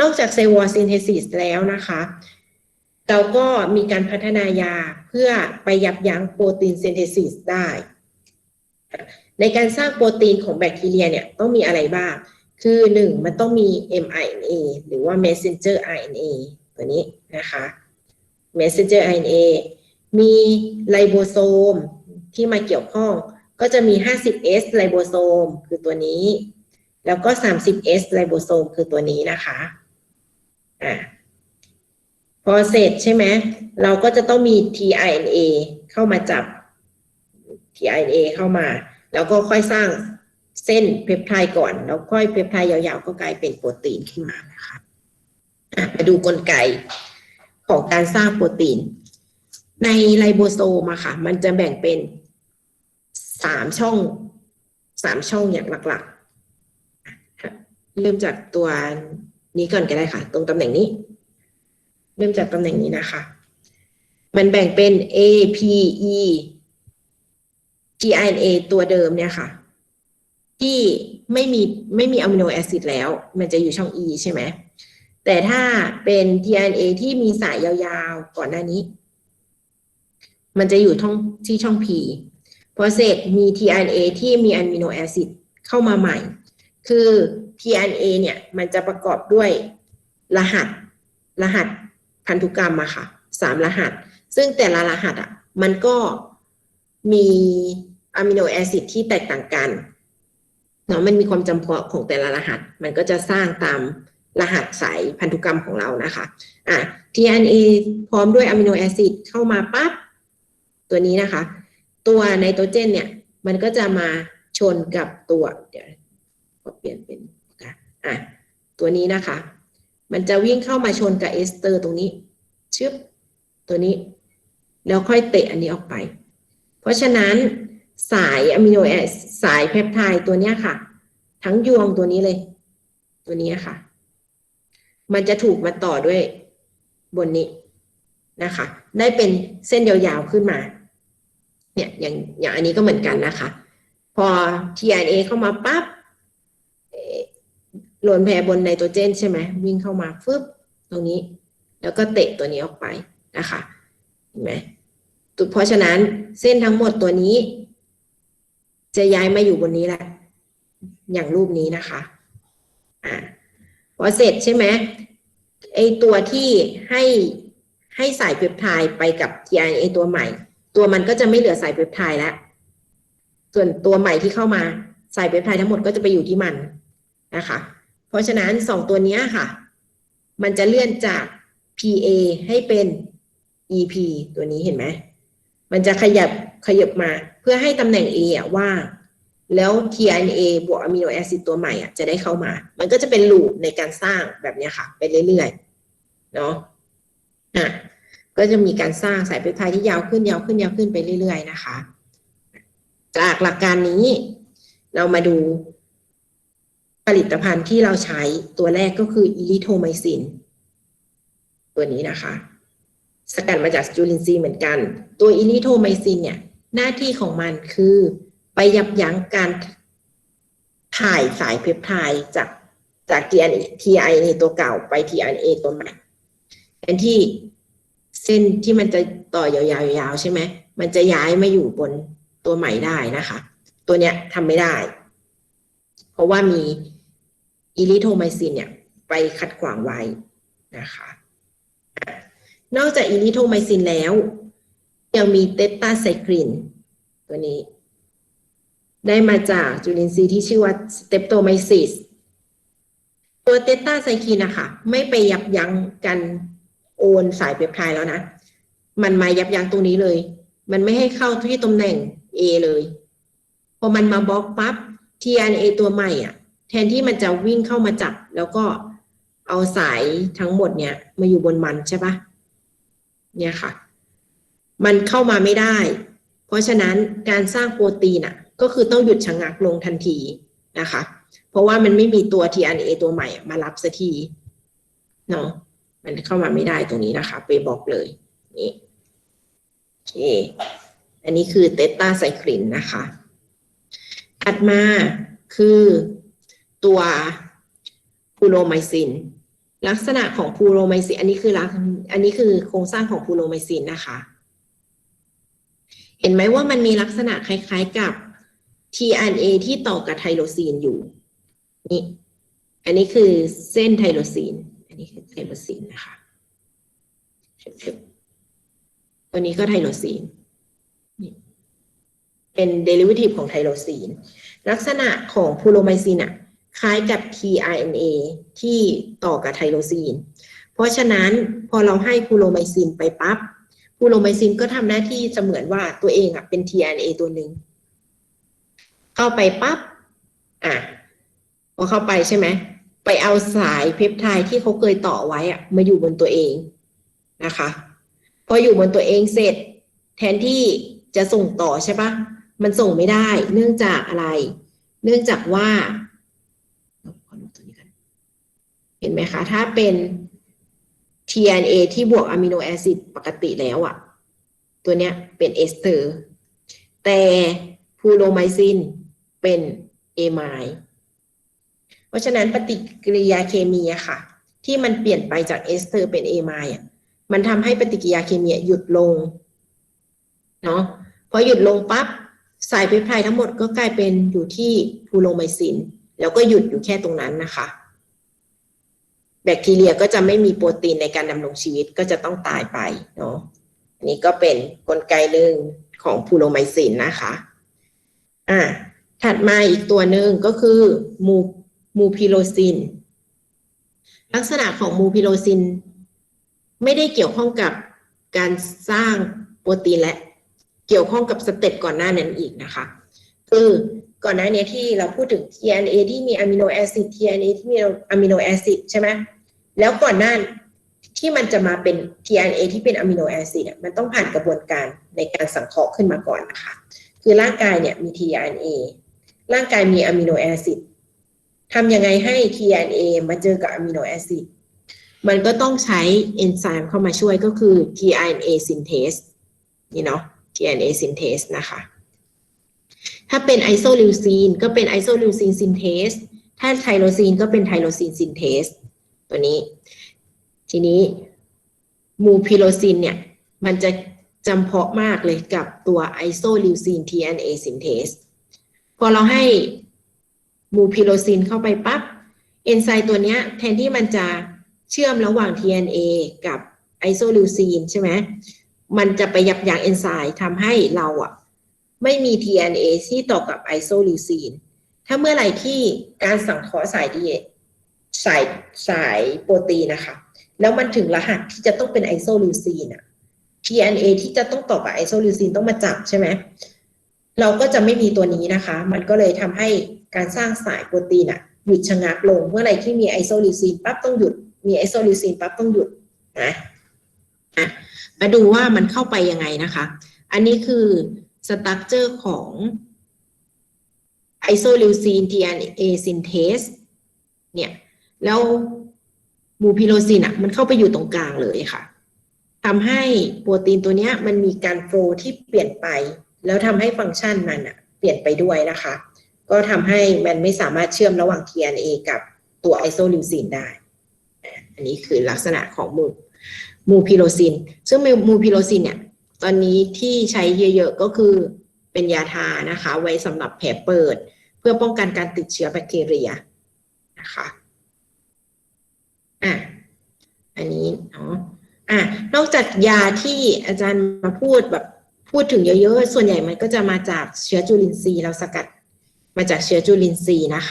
นอกจากเซลล์วอลซินเทซิสแล้วนะคะ เราก็มีการพัฒนายาเพื่อไปยับยั้งโปรตีนซินเทซิสได้ ในการสร้างโปรตีนของแบคทีเรียเนี่ยต้องมีอะไรบ้าง คือหนึ่งมันต้องมี mRNA หรือว่า messenger RNA ตัวนี้นะคะ messenger RNA มีไลโบโซมที่มาเกี่ยวข้องก็จะมี 50S ไลโบโซมคือตัวนี้ แล้วก็ 30S ไลโบโซมคือตัวนี้นะคะอ่าพอเสร็จใช่ไหมเราก็จะต้องมี tRNA เข้ามาจับ tRNA เข้ามา แล้วก็ค่อยสร้างเส้นเพปไทด์ก่อน แล้วค่อยเพปไทด์ยาวๆ ก็กลายเป็นโปรตีนขึ้นมานะคะมาดูกลไกของการสร้างโปรตีน ในไลโบโซมอะค่ะ มันจะแบ่งเป็นสามช่องสามช่องอย่างหลักๆ เริ่มจากตัวนี้ก่อนก็ได้ค่ะ ตรงตำแหน่งนี้ เริ่มจากตำแหน่งนี้นะคะ มันแบ่งเป็น A P E GINA ตัวเดิมเนี่ยค่ะ ที่ไม่มีไม่มีอะมิโนแอซิดแล้ว มันจะอยู่ช่อง E ใช่ไหมแต่ถ้าเป็น tRNA ที่มีสายยาวๆ ก่อนหน้านี้ มันจะอยู่ท่องที่ช่อง P พอเสร็จมี tRNA ที่มีอะมิโนแอซิดเข้ามาใหม่ คือ tRNA เนี่ยมันจะประกอบด้วยรหัสรหัสพันธุกรรมอะค่ะสามรหัส ซึ่งแต่ละรหัสอะมันก็มีอะมิโนแอซิดที่แตกต่างกันเนาะมันมีความจำเพาะของแต่ละรหัส มันก็จะสร้างตามรหัสสายพันธุกรรมของเรานะคะอะ tRNA พร้อมด้วยอะมิโนแอซิดเข้ามาปั๊บตัวนี้นะคะ ตัวไนโตรเจนเนี่ย มันก็จะมาชนกับตัวเดี๋ยว ขอเปลี่ยนเป็นอะตัวนี้นะคะ มันจะวิ่งเข้ามาชนกับเอสเตอร์ตรงนี้ชึบตัวนี้ แล้วค่อยเตะอันนี้ออกไป เพราะฉะนั้นสายอะมิโนแอสสายเพปไทด์ตัวนี้ค่ะ ทั้งยวงตัวนี้เลย ตัวนี้ค่ะ มันจะถูกมาต่อด้วยบนนี้นะคะ ได้เป็นเส้นยาวๆขึ้นมา เนี่ยอย่างอย่างอันนี้ก็เหมือนกันนะคะ พอ tRNA เข้ามาปั๊บ โหลนแพรบนไนโตรเจนใช่ไหมวิ่งเข้ามาฟึบตรงนี้ แล้วก็เตะตัวนี้ออกไปนะคะเห็นไหมเพราะฉะนั้นเส้นทั้งหมดตัวนี้ จะย้ายมาอยู่บนนี้แหละ อย่างรูปนี้นะคะอ่าพอเสร็จใช่ไหมไอตัวที่ให้ให้สายเพปไทด์ไปกับ tRNA ตัวใหม่ ตัวมันก็จะไม่เหลือสายเพปไทด์แล้วส่วนตัวใหม่ที่เข้ามาสายเพปไทด์ทั้งหมดก็จะไปอยู่ที่มันนะคะ เพราะฉะนั้นสองตัวนี้ค่ะ มันจะเลื่อนจาก PA ให้เป็น EP ตัวนี้เห็นไหม มันจะขยับขยับมาเพื่อให้ตำแหน่ง A อะว่างแล้ว tRNA บวกอะมิโนแอซิดตัวใหม่อะจะได้เข้ามา มันก็จะเป็นลูปในการสร้างแบบนี้ค่ะ ไปเรื่อยๆ เนาะอะก็จะมีการสร้างสายเพปไทด์ที่ยาวขึ้นยาวขึ้นยาวขึ้นไปเรื่อย ๆ นะคะ จากหลักการนี้ เรามาดู ผลิตภัณฑ์ที่เราใช้ตัวแรกก็คืออีลิโทไมซินตัวนี้นะคะ สกัดมาจากจุลินทรีย์เหมือนกัน ตัวอีลิโทไมซินเนี่ย หน้าที่ของมันคือไปยับยั้งการถ่ายสายเพปไทด์จากจาก tRNA ตัวเก่าไป tRNA ตัวใหม่แทนที่เส้นที่มันจะต่อยาวๆใช่ไหมมันจะย้ายมาอยู่บนตัวใหม่ได้นะคะ ตัวเนี้ยทำไม่ได้ เพราะว่ามี อีลิโทไมซินเนี่ยไปขัดขวางไว้นะคะนอกจากอีลิโทไมซินแล้ว ยังมีเตตาไซคลินตัวนี้ ได้มาจากจุลินทรีย์ที่ชื่อว่าสเตปโตไมซิสตัวเตตาไซคลินนะคะไม่ไปยับยั้งกันโอนสายเปปไทด์แล้วนะ มันมายับยั้งตรงนี้เลย มันไม่ให้เข้าที่ตำแหน่ง A เลย พอมันมาบล็อกปั๊บ TNA ตัวใหม่อะ แทนที่มันจะวิ่งเข้ามาจับ แล้วก็เอาสายทั้งหมดเนี่ยมาอยู่บนมันใช่ปะเนี่ยค่ะ มันเข้ามาไม่ได้ เพราะฉะนั้นการสร้างโปรตีนอะ ก็คือต้องหยุดชะงักลงทันทีนะคะ เพราะว่ามันไม่มีตัว tRNA ตัวใหม่มารับสักทีเนาะมันเข้ามาไม่ได้ตรงนี้นะคะ ไปบอกเลยนี่โอเคอันนี้คือเตตตาไซคลินนะคะ ถัดมาคือ ตัวพูโรไมซิน ลักษณะของพูโรไมซิน อันนี้คือลักอันนี้คือโครงสร้างของพูโรไมซินนะคะ เห็นไหมว่ามันมีลักษณะคล้ายๆกับ tRNA ที่ต่อกับไทโรซีนอยู่นี่อันนี้คือเส้นไทโรซีน อันนี้คือไทโรซีนนะคะตัวนี้ก็ไทโรซีนนี่เป็นเดริเวทีฟของไทโรซีน ลักษณะของพูโรไมซินอะ คล้ายกับ tRNA ที่ต่อกับไทโรซีน เพราะฉะนั้นพอเราให้พูโรไมซินไปปั๊บพูโรไมซินก็ทำหน้าที่เสมือนว่าตัวเองอะเป็น tRNA ตัวหนึ่งเข้าไปปั๊บอะพอเข้าไปใช่ไหมไปเอาสายเพปไทด์ที่เขาเคยต่อไว้อะมาอยู่บนตัวเองนะคะ พออยู่บนตัวเองเสร็จ แทนที่จะส่งต่อใช่ปะมันส่งไม่ได้ เนื่องจากอะไร เนื่องจากว่า เห็นไหมคะ ถ้าเป็น tRNA ที่บวกอะมิโนแอซิดปกติแล้วอะตัวเนี้ยเป็นเอสเตอร์ แต่พูโรไมซินเป็นเอไมล์เพราะฉะนั้นปฏิกิริยาเคมีอะค่ะ ที่มันเปลี่ยนไปจากเอสเตอร์เป็นเอไมล์อะมันทำให้ปฏิกิริยาเคมีหยุดลงเนาะพอหยุดลงปั๊บสายเพปไทด์ทั้งหมดก็กลายเป็นอยู่ที่พูโรไมซิน แล้วก็หยุดอยู่แค่ตรงนั้นนะคะ แบคทีเรียก็จะไม่มีโปรตีนในการดำรงชีวิตก็จะต้องตายไปเนาะอันนี้ก็เป็นนกลไกหนึ่งของพูโรไมซินนะคะ อ่า ถัดมาอีกตัวหนึ่งก็คือมูมูพิโรซิน ลักษณะของมูพิโรซิน ไม่ได้เกี่ยวข้องกับการสร้างโปรตีนและเกี่ยวข้องกับสเต็ปก่อนหน้านั้นอีกนะคะ คือก่อนหน้านี้ที่เราพูดถึง tRNA ที่มีอะมิโนแอซิด tRNA ที่มีอะมิโนแอซิดใช่ไหม แล้วก่อนหน้าที่มันจะมาเป็น tRNA ที่เป็นอะมิโนแอซิดมันต้องผ่านกระบวนการในการสังเคราะห์ขึ้นมาก่อนนะคะ คือร่างกายเนี่ยมี tRNA ร่างกายมีอะมิโนแอซิดทำยังไงให้ tRNA มาเจอกับอะมิโนแอซิดมันก็ต้องใช้เอนไซม์เข้ามาช่วยก็คือ tRNA synthase นี่เนาะ tRNA synthase นะคะ ถ้าเป็นไอโซลิวซีนก็เป็นไอโซลิวซีนซินเทส ถ้าไทโรซีนก็เป็นไทโรซีนซินเทส ตัวนี้ ทีนี้มูพิโรซินเนี่ย มันจะจำเพาะมากเลยกับตัวไอโซลิวซีน TNA ซินเทสพอเราให้มูพิโรซินเข้าไปปั๊บเอนไซม์ตัวเนี้ยแทนที่มันจะเชื่อมระหว่าง TNA กับไอโซลิวซีนใช่ไหมมันจะไปยับยั้งเอนไซม์ทำให้เราอะไม่มี TNA ที่ต่อกับไอโซลิวซีน ถ้าเมื่อไหร่ที่การสังเคราะห์สายดี สายสายโปรตีนนะคะ แล้วมันถึงรหัสที่จะต้องเป็นไอโซลิวซีนอะ TNA ที่จะต้องต่อกับไอโซลิวซีนต้องมาจับใช่ไหมเราก็จะไม่มีตัวนี้นะคะ มันก็เลยทำให้การสร้างสายโปรตีนอะหยุดชะงักลงเมื่อไหร่ที่มีไอโซลิวซีนปั๊บต้องหยุด มีไอโซลิวซีนปั๊บต้องหยุดนะอะมาดูว่ามันเข้าไปยังไงนะคะ อันนี้คือสตั๊กเจอร์ของไอโซลิวซีน TNA ซินเทสเนี่ย แล้วมูพิโรซินอะมันเข้าไปอยู่ตรงกลางเลยค่ะทำให้โปรตีนตัวเนี้ยมันมีการโฟลที่เปลี่ยนไป แล้วทำให้ฟังก์ชันมันอะเปลี่ยนไปด้วยนะคะ ก็ทำให้มันไม่สามารถเชื่อมระหว่าง TNA กับตัวไอโซลิวซินได้ อันนี้คือลักษณะของมูมูพิโรซิน ซึ่งมูพิโรซินเนี่ยตอนนี้ที่ใช้เยอะๆก็คือเป็นยาทานะคะ ไว้สำหรับแผลเปิด เพื่อป้องกันการติดเชื้อแบคทีเรียนะคะ อะอันนี้เนาะอะนอกจากยาที่อาจารย์มาพูดแบบพูดถึงเยอะๆ ส่วนใหญ่มันก็จะมาจากเชื้อจุลินทรีย์เราสกัดมาจากเชื้อจุลินทรีย์นะคะ